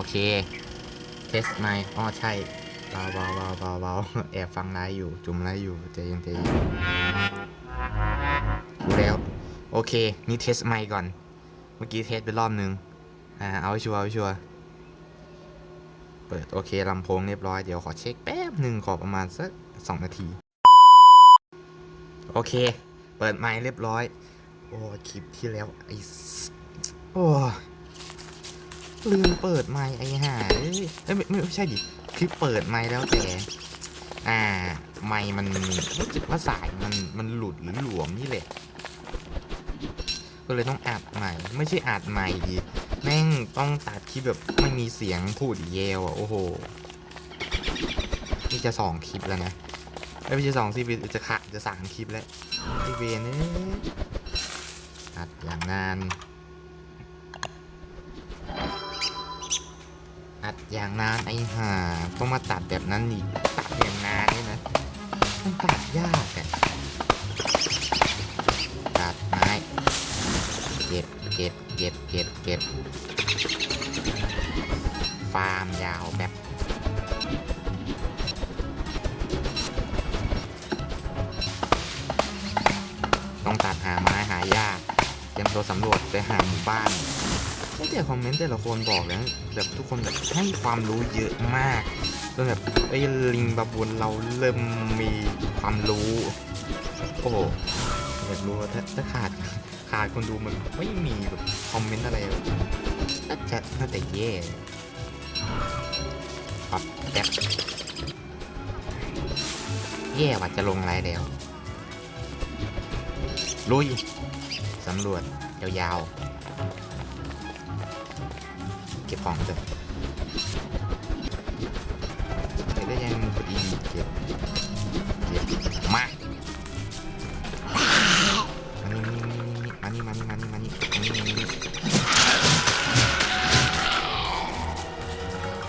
อเค เทสไมค์อ๋อใช่เบาเบาเบาเบาเบาแอบฟังไลฟ์อยู่ จุ่มไลฟ์อยู่ใจเย็นใจเย็นดูแล้ว โอเค นี่เทสไมค์ก่อน เมื่อกี้เทสไปรอบนึง อ่า เอาให้ชัวร์เอาให้ชัวร์เปิด โอเคลำโพงเรียบร้อย เดี๋ยวขอเช็คแป๊บหนึ่งขอประมาณสักสองนาที โอเค เปิดไมค์เรียบร้อย โอ้ คลิปที่แล้วไอ้สโอ้ ลืมเปิดไมค์ไอ้ห่าเอ้ยเอ้ยไม่ไม่ไม่ใช่ดิคลิปเปิดไมค์แล้วแต่ อ่า ไมค์มันรู้สึกว่าสายมันมันหลุดหรือหลวมนี่แหละ ก็เลยต้องอัดใหม่ ไม่ใช่อัดใหม่ดิแม่งต้องตัดคลิปแบบไม่มีเสียงพูดเยลอะโอ้โหนี่จะสองคลิปแล้วนะไม่ใช่สองคลิปจะขะจะสามคลิปแล้วไอเวนเนี่ยอัดอย่างนาน อย่างนานไอ้ห่าต้องมาตัดแบบนั้นอีกตัดอย่างนานนี่นะมันตัดยากอะตัดไม้เก็บเก็บเก็บเก็บเก็บฟาร์มยาวแบบต้องตัดหาไม้หายากเตรียมตัวสำรวจไปหาหมู่บ้าน ไม่แต่คอมเมนต์แต่ละคนบอกแล้วแบบทุกคนแบบให้ความรู้เยอะมากจนแบบไอ้ลิงบาบูนเราเริ่มมีความรู้ โอ้โหอยากรู้ว่าถ้าถ้าขาดขาดคนดูมันไม่มีแบบคอมเมนต์อะไรแบบน่าจะน่าจะแย่ปับแป๊บแย่ว่าจะลงไลน์แล้วลุยสำรวจยาวๆ เก็บของเถอะเก็บได้ยังพอดีเก็บเก็บมามานี่มานี่มานี่มานี่มานี่มานี่มานี่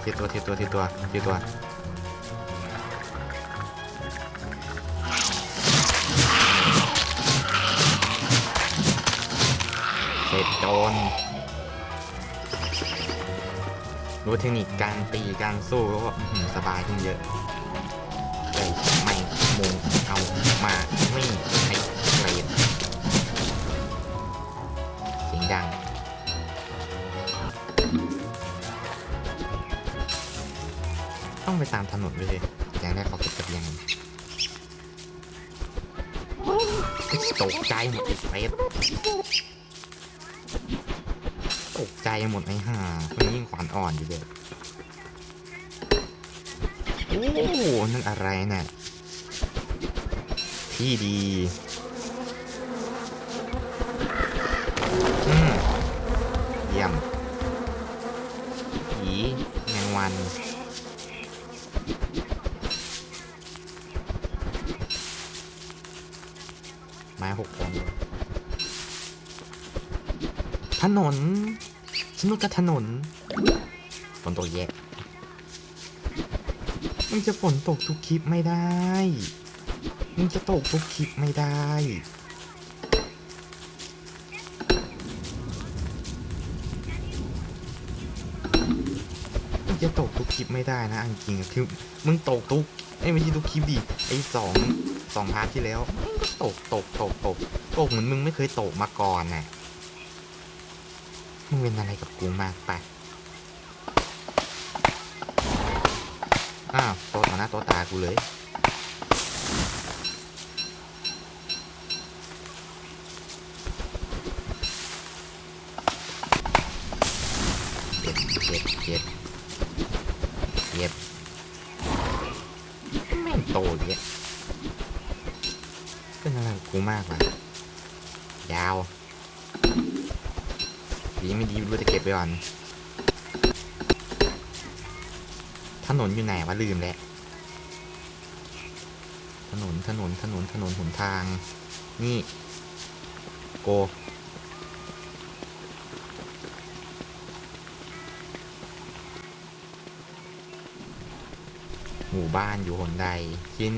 เทียตัวเทียตัวเทียตัวเทียตัวเสร็จโดน รู้เทคนิคการตีการสู้ก็อื้อหือสบายขึ้นเยอะแต่ไม่มงเอามาไม่ให้เกรดเสียงดังต้องไปตามถนนเลยอย่างแรกขอเก็บกระเบียงตกใจหมดไอ้เฟส ใจหมดไอ้ห่าคนนี้ยิ่งขวานอ่อนอยู่เลยโอ้นั่นอะไรน่ะที่ดีอืมเยี่ยมผีแมงวันไม้หกคนถนน สนุกกับถนนฝนตกแยะมึงจะฝนตกทุกคลิปไม่ได้มึงจะตกทุกคลิปไม่ได้มึงจะตกทุกคลิปไม่ได้นะอันจริงคือมึงตกทุกไอ้ไม่ใช่ทุกคลิปดิไอ้สองสองพาร์ทที่แล้วมึงก็ตกตกตกตกตกเหมือนมึงไม่เคยตกมาก่อนน่ะ มึงเป็นอะไรกับกูมากไป อ้าวโตต่อหน้าโตตากูเลยเก็บเก็บเก็บเก็บแม่งโตเลยเป็นอะไรกับกูมากวะยาว ดีไม่ดีไม่รู้จะเก็บไปก่อนถนนอยู่ไหนวะลืมแล้วถนนถนนถนนถนนหนทาง นี่ โก หมู่บ้านอยู่หนใด ชิ้น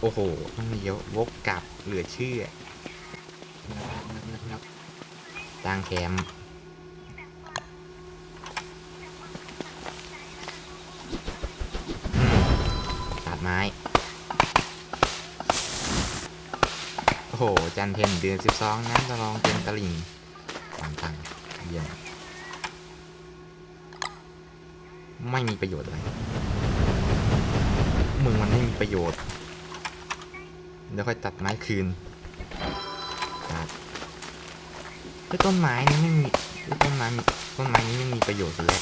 โอ้โห ต้องเลี้ยววกกลับเหลือเชื่อ ตั้งแคมป์ตัดไม้ โอ้โห จันเพนเดือนสิบสองน้ำจะลองเต็มตลิ่งต่างเยี่ยมไม่มีประโยชน์อะไรมึงมันไม่มีประโยชน์ เดี๋ยวค่อยตัดไม้คืนตัด ไอ้ต้นไม้นี่ไม่มีไอ้ต้นไม้มีต้นไม้นี้ไม่มีประโยชน์เลย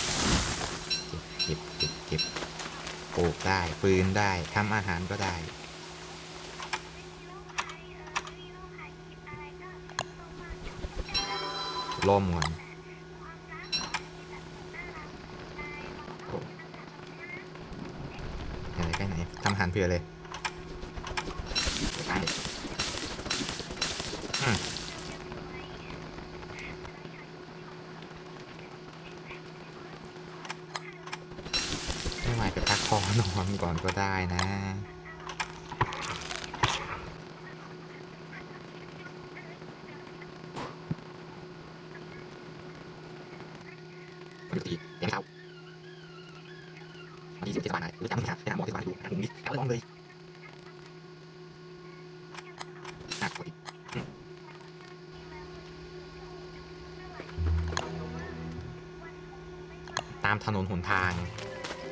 เก็บเก็บเก็บเก็บปลูกได้ฟืนได้ทำอาหารก็ได้ล่มก่อนอ้ไหนใกล้ไหนทำอาหารเผื่อเลยไปอืม นอนก่อนก็ได้นะปกติยังไม่เข้าวันที่สิบเจ็ดบาทไหนรู้จักไหมครับไปหาหมอที่บ้านดูหาผมดิแล้วลองเลยอะปกติอืมตามถนนหนทาง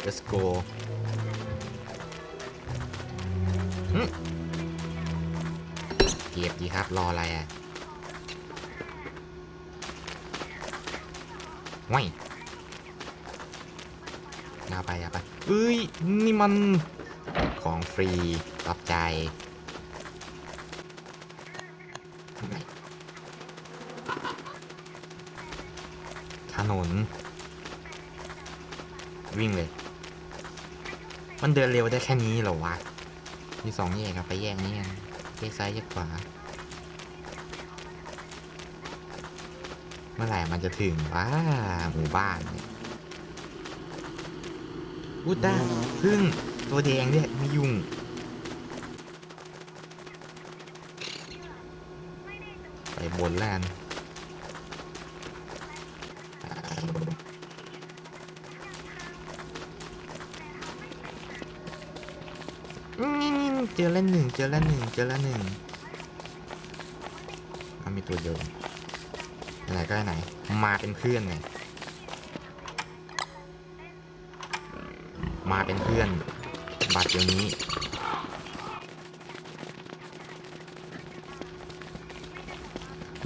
let's go ก็บดีครับ รออะไรอะว้ายยาไปยาไปเอ้ย นี่มัน ของฟรีรับใจถนน วิ่งเลย มันเดินเร็วได้แค่นี้เหรอวะ มีสองแยกครับไปแยกนี้กัน แยกซ้ายแยกขวา เมื่อไหร่มันจะถึงว่าหมู่บ้านเนี่ยพูดได้พึ่งตัวแดงเนี่ยไม่ยุ่ง ไปบนแล้วกัน เจอแล้วหนึ่งเจอแล้วหนึ่งเจอแล้วหนึ่งมีตัวเดียวไหนก็ไหน มาเป็นเพื่อนไงมาเป็นเพื่อน บัตรเดี๋ยวนี้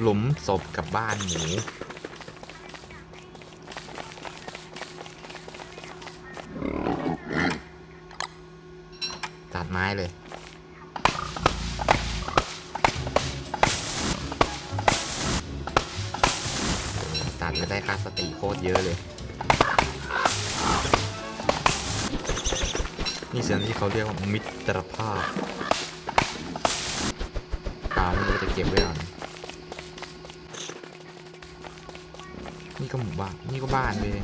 หลุมศพกับบ้านหมู ตัดไม้เลยตัดไม่ได้ค่าสติโคตรเยอะเลย นี่เสียงที่เขาเรียกว่ามิตรภาพตาไม่รู้จะเก็บไว้ก่อนนี่ก็หมู่บ้านนี่ก็บ้านเลย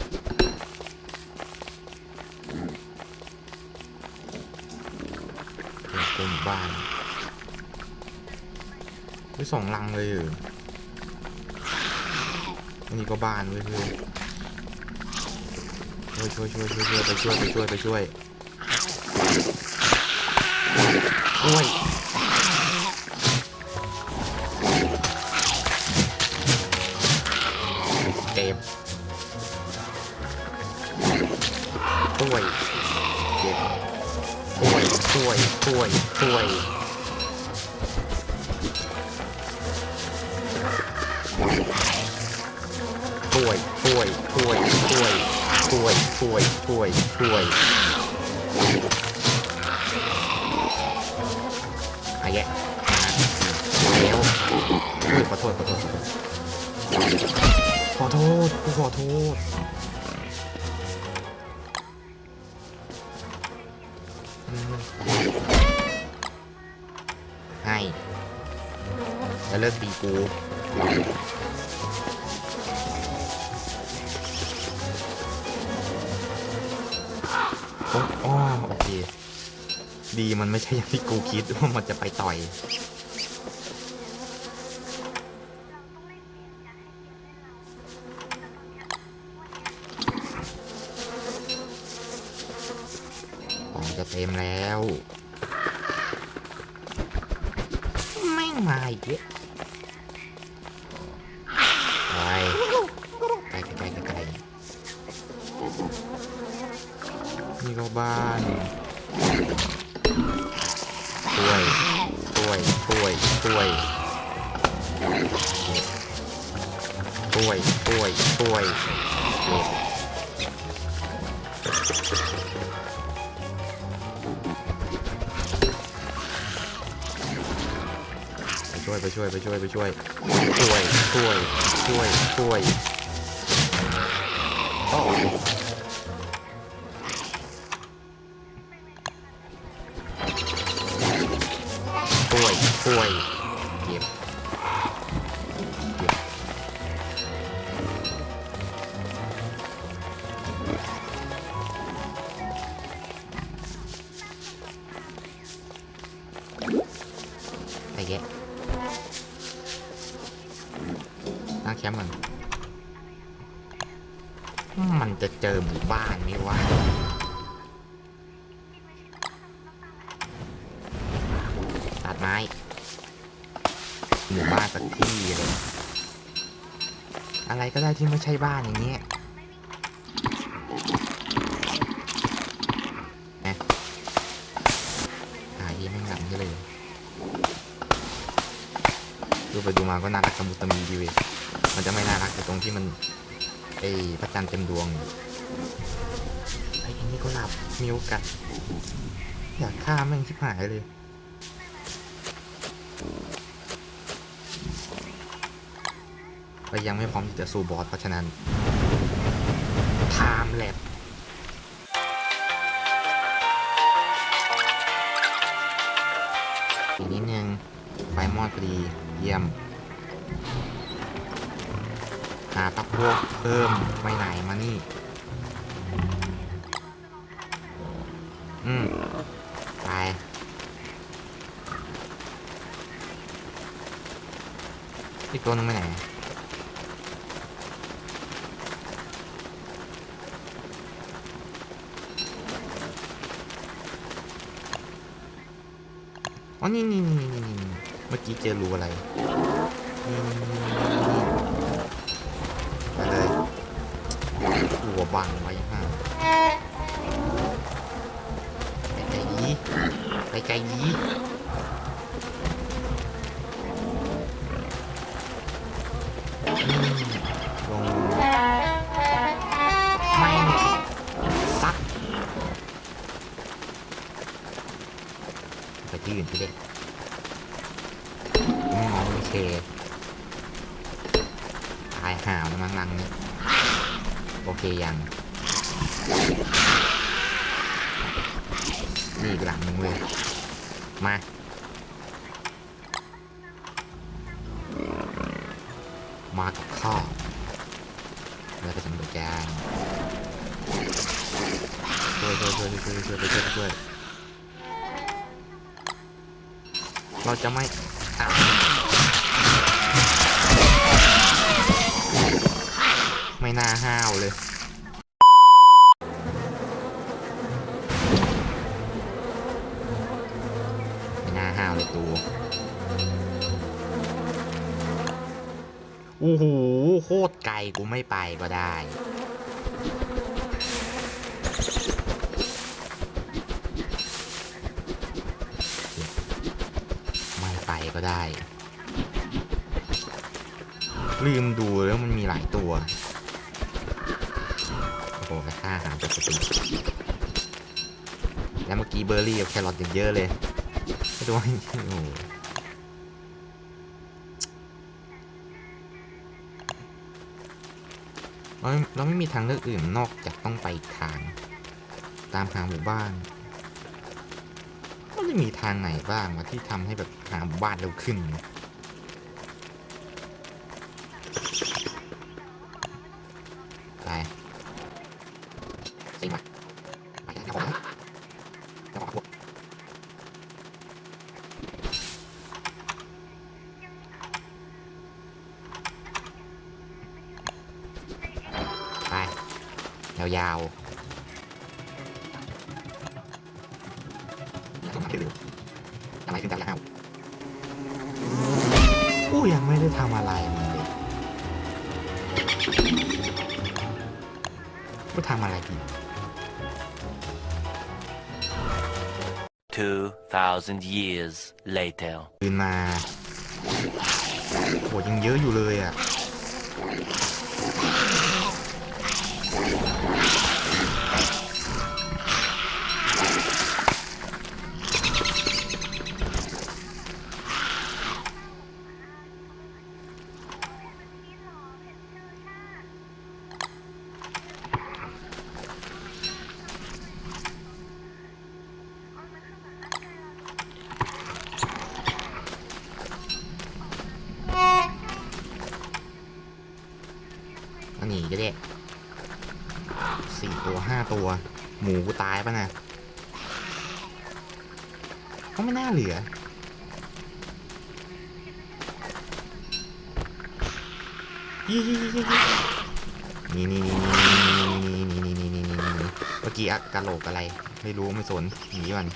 บ้านไปสองลังเลยเออันนี้ก็บ้านเว้ยเพื่อนช่วยช่วยช่วยช่วยช่วยไปช่วยไปช่วยไปช่วยช่วย อ้ยโอ้ยโอ้ยโอ้ยโอ้ยโอ้ยโอ้ยโอ้ยโอ้ยโอ้ยอ้ยอายะมาแล้วขอโทษขอโทษขอโทษขอโทษ แล้วเลิกตีกูโอ้อ้อโอเค ดีมันไม่ใช่อย่างที่กูคิดว่ามันจะไปต่อย ของจะเต็มแล้ว นี่ก็บ้านช่วยช่วยช่วยช่วยช่วยช่วยช่วยไปช่วยไปช่วยไปช่วยไปช่วยช่วยช่วยช่วยช่วยโอ้ แคมป์มัน มันจะเจอหมู่บ้านไหมวะตัดไม้ หมู่บ้านสักที่เลย อะไรก็ได้ที่ไม่ใช่บ้านอย่างเงี้ยแอะหาอีแม่งหลังที่เลยดูไปดูมาก็น่ารักตะมุตะมีดีเว้ย มันจะไม่น่ารักแต่ตรงที่มันไอ้พระจันทร์เต็มดวงไอ้นี่ก็หลับมีโอกาสอยากฆ่าแม่งชิบหายเลยก็ยังไม่พร้อมที่จะสู้บอสเพราะฉะนั้นไทม์แลบอีกนิดนึงไฟมอดพอดีเยี่ยม วกเพิ่มไปไหนมานี่ อืมไปอีกตัวนึงไปไหนอ๋อนี่นี่นี่นี่นี่นี่เมื่อกี้เจอรูอะไรนี่นี่นี่ วบังไว้ห่าไปไกลยีไปไกลยีอืมลงไม่ซักไปที่อื่นที่เด็กอืมโอเคตายห่าวนะมั้งรังนี้ โอเคยัง นี่อีกหลังหนึ่งเลย มา มากับข้าวแล้วก็สำรวจจานช่วยช่วยช่วยช่วยช่วยช่วยช่วยเราจะไม่ ไม่น่าห้าวเลย ไม่น่าห้าวเลยตูโอ้โหโคตรไกลกูไม่ไปก็ได้ไม่ไปก็ได้ ลืมดูแล้วมันมีหลายตัว อ้ระค่าหารปกติแล้วเมื่อกี้เบอร์รี่กับแครอทอย่างเยอะเลยไม่รู้ว่าโอ้เราเราไม่มีทางเลือกอื่นนอกจากต้องไปทาง ตามหาหมู่บ้านมันจะมีทางไหนบ้างวะที่ทำให้แบบหาหมู่บ้านเร็วขึ้นาวๆอย่าเข้ามาเร็วๆทำไมถึงจะยาวได้ทำอะไรมึงเลยกูทำอะไรผิด2,000 years later. คืนมาโหยังเยอะอยู่เลยอะ นี่นี่นี่นี่นี่นี่นี่นี่นี่นี่นี่เมื่อกี้อะกะโหลกอะไร ไม่รู้ไม่สนหนีมัน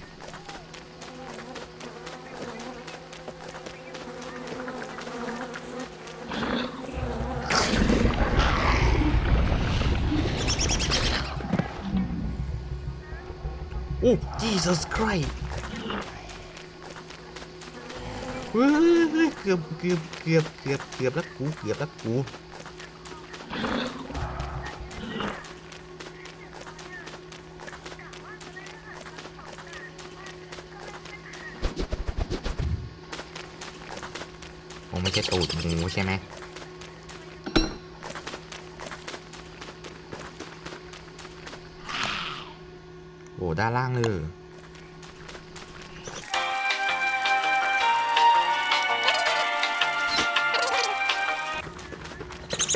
โอ้ Jesus Christ เฮ้ยเกือบเกือบเกือบเกือบเกือบแล้วกูเกือบแล้วกู หูใช่ไหมโอ้ด้านล่างเลย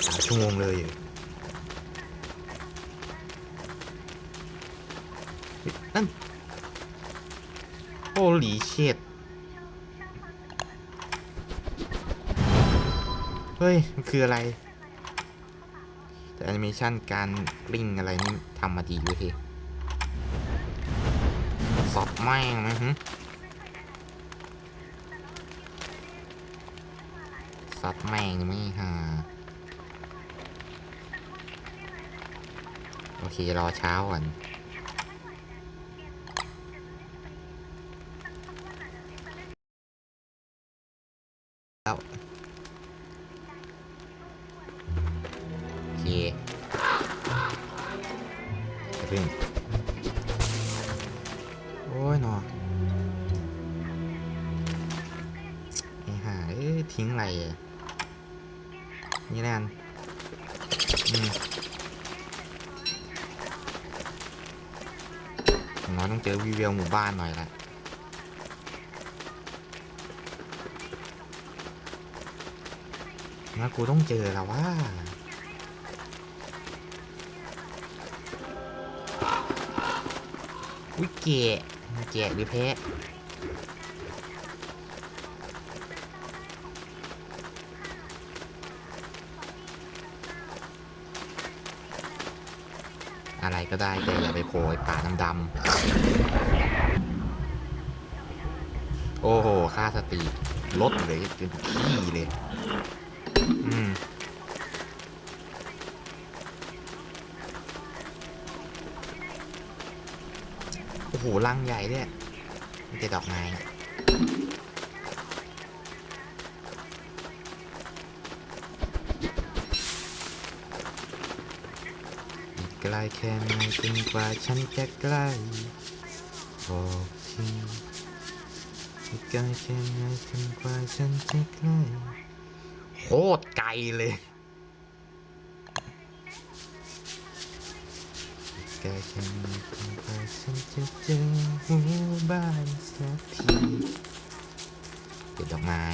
สามชั่วโมงเลยนั่นโ o ลีเช็ด เฮ้ย มันคืออะไร แต่แอนิเมชันการกลิ้งอะไรนี่ทำมาดีเลยเฮ้สอบแม่งไหมฮึสัตว์แม่งไม่ฮาโอเค รอเช้าก่อน งั้นกูต้องเจอแล้วว่าอุ้ยเกะแกะหรือแพะอะไรก็ได้แต่อย่าไปโผล่ป่าดำๆโอ้โห ค่าสติลดเลยจนขี้เลย อืม โอ้โห ลังใหญ่เนี่ยมีแต่ดอกไม้อีกไกลแค่ไหนจนกว่าฉันจะใกล้บอกทีอีกไกลแค่ไหนจนกว่าฉันจะใกล้โคตรไกลเลยอี กไกลแค่ไหนจนกว่าฉันจะเจอหมู่บ้านสักทีเก็บดอกไม้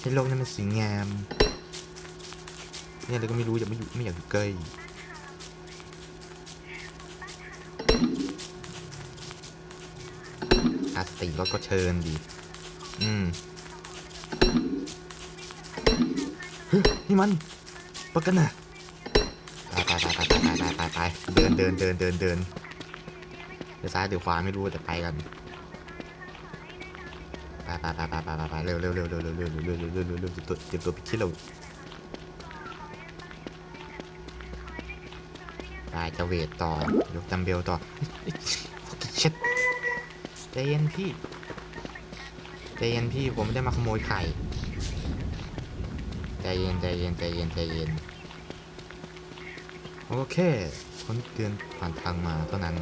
ให้โลกนั้นมันสวยงาม เนี่ยเลยก็ไม่รู้อยากไม่อยู่ไม่อยากอยู่ใกล้อาสติรถก็เชิญดี อืมเฮ้ยนี่มันปะกันนะ ไปเดินเดินเดินเดินเดินเดี๋ยวซ้ายเดี๋ยวขวาไม่รู้แต่ไปกันไปไปไปไปไปไปไปเร็วเร็วเร็วเร็วเร็วเร็วเร็วเร็วเร็วเร็วเร็วเร็วเตรียมตัวเตรียมตัวพิชิตเราไปจะเวทต่อยกจัมเบลต่อฟักกิ้เช็ดใจเย็นพี่ใจเย็นพี่ผมไม่ได้มาขโมยไข่ใจเย็นใจเย็นใจเย็นใจเย็นโอเค คนเดินผ่านทางมาเท่านั้น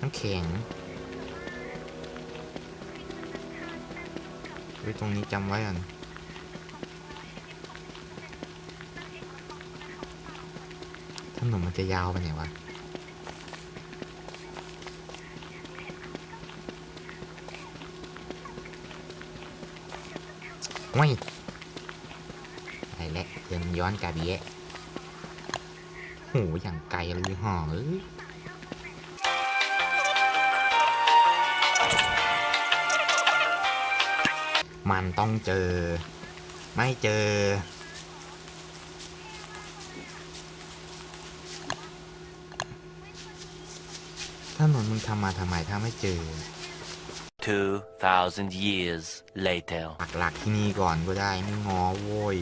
น้ำแข็งไว้ตรงนี้จำไว้กันถนนมันจะยาวไปไหนวะว้ยไปแล้วเดินย้อนกลับอีกแยะ โหอย่างไกลเลยห่อเอ้ยมันต้องเจอ ไม่เจอ ถนนมึงทำมาทำไมถ้าไม่เจอ 2,000 years later. ปักหลักที่นี่ก่อนก็ได้ไม่งอโว้ย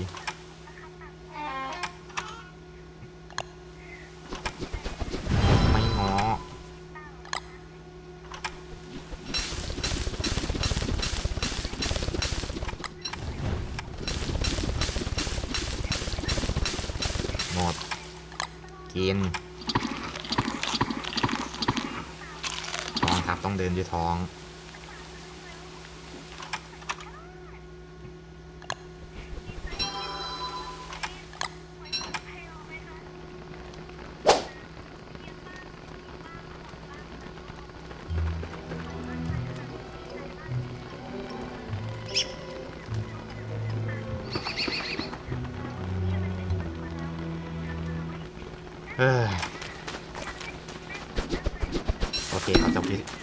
ท้อง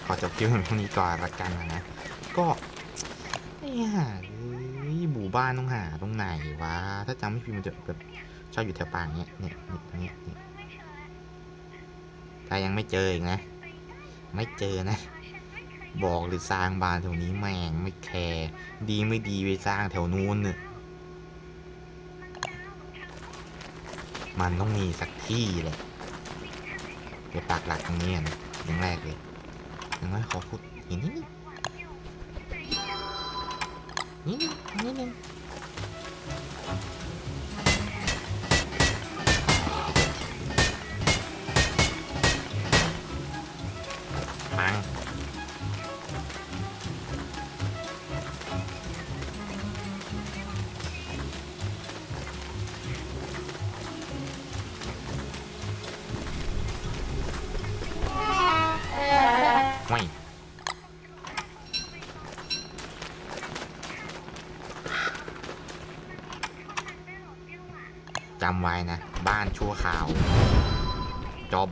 ขอจบคลิปเพียงเท่านี้ก่อนละกันนะ ก็เนี่ยหมู่บ้านต้องหาตรงไหนวะ ถ้าจำไม่ผิดมันจะแบบชอบอยู่แถวป่าเนี้ยเนี่ยเนี่ยเนี่ยถ้ายังไม่เจออีกนะ ไม่เจอนะ บอกหรือสร้างบ้านแถวนี้แม่งไม่แคร์ดีไม่ดีไปสร้างแถวนู้นเนี่ยมันต้องมีสักที่แหละเดี๋ยวปากหลักตรงนี้ก่อนนะอย่างแรกเลย นึ่งนะขอขุดหินนิดนึงนิดนึงนิดนึง นะ บ้านชั่วข่าว จบ